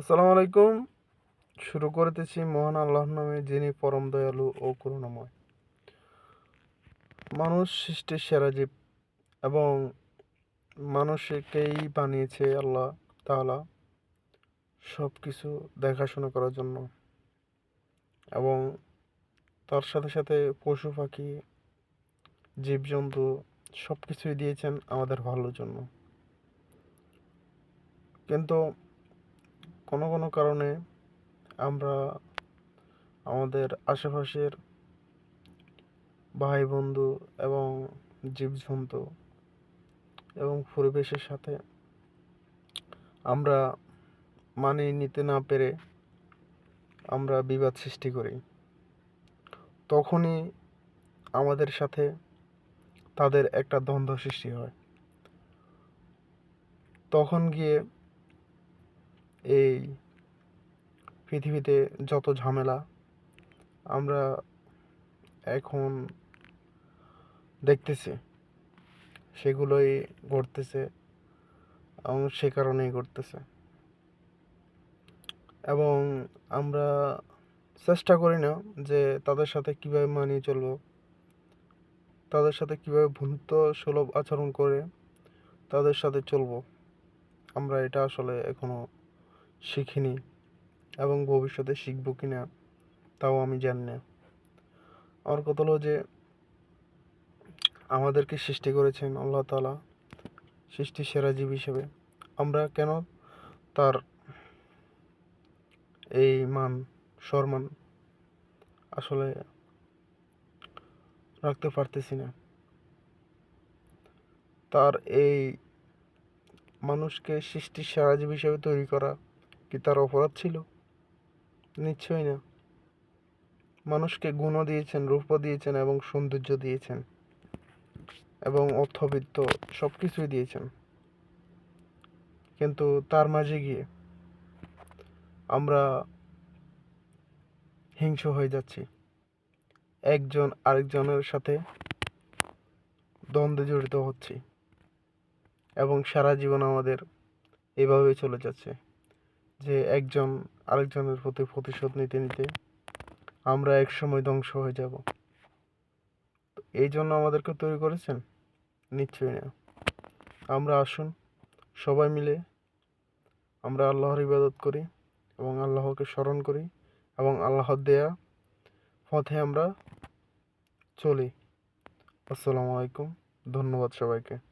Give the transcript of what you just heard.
আসসালামু আলাইকুম। শুরু করতেছি মহান আল্লাহর নামে, যিনি পরম দয়ালু ও করুণাময়। মানুষ সৃষ্টির সেরা জীব এবং মানুষকেই বানিয়েছে আল্লাহ তাআলা সব কিছু দেখাশোনা করার জন্য। এবং তার সাথে সাথে পশু পাখি, জীবজন্তু সব কিছুই দিয়েছেন আমাদের ভালোর জন্য। কিন্তু কোনো কোনো কারণে আমরা আমাদের আশেপাশের ভাই বন্ধু এবং জীবজন্তু এবং পরিবেশের সাথে আমরা মানিয়ে নিতে না পেরে আমরা বিবাদ সৃষ্টি করি। তখনই আমাদের সাথে তাদের একটা দ্বন্দ্ব সৃষ্টি হয়। তখন গিয়ে এই পৃথিবীতে যত ঝামেলা, আমরা এখন দেখতেছি, সেগুলোই ঘটতেছে এবং সে কারণেই ঘটতেছে। এবং আমরা চেষ্টা করি না যে তাদের সাথে কীভাবে মানিয়ে চলবো, তাদের সাথে কীভাবে বন্ধুত্ব সুলভ আচরণ করে তাদের সাথে চলবো। আমরা এটা আসলে এখনও শিখিনি এবং ভবিষ্যতে শিখব কি না তাও আমি জানি না। আমার কথা হলো যে আমাদেরকে সৃষ্টি করেছেন আল্লাহ তালা সৃষ্টি সেরা জীব হিসেবে। আমরা কেন তার এই মান, সম্মান আসলে রাখতে পারতেছি না? তার এই মানুষকে সৃষ্টির সেরা জীব হিসেবে তৈরি করা কি তার অপরাধ ছিল? নিশ্চয়ই না। মানুষকে গুণও দিয়েছেন, রূপও দিয়েছেন এবং সৌন্দর্য দিয়েছেন এবং অর্থবিত্ত সব কিছুই দিয়েছেন। কিন্তু তার মাঝে গিয়ে আমরা হিংস হয়ে যাচ্ছি। একজন আরেকজনের সাথে দ্বন্দ্বে জড়িত হচ্ছি এবং সারা জীবন আমাদের এভাবেই চলে যাচ্ছে। যে একজন আরেকজনের প্রতি প্রতিশোধ নিতে নিতে আমরা এক সময় ধ্বংস হয়ে যাব। এই জন্য আমাদেরকে তৈরি করেছেন? নিশ্চয়ই না। আমরা আসুন, সবাই মিলে আমরা আল্লাহর ইবাদত করি এবং আল্লাহকে স্মরণ করি এবং আল্লাহর দেয়া পথে আমরা চলি। আসসালামু আলাইকুম। ধন্যবাদ সবাইকে।